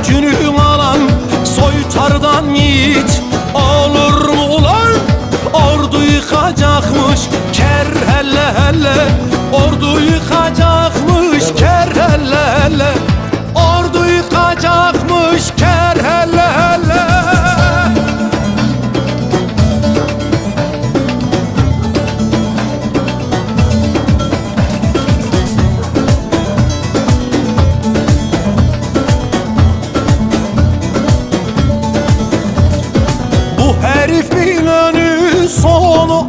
Öcünü alan soytardan yiğit Olur mu ulan? Ordu yıkacakmış Ker helle helle ordu yıkacakmış Ker sonu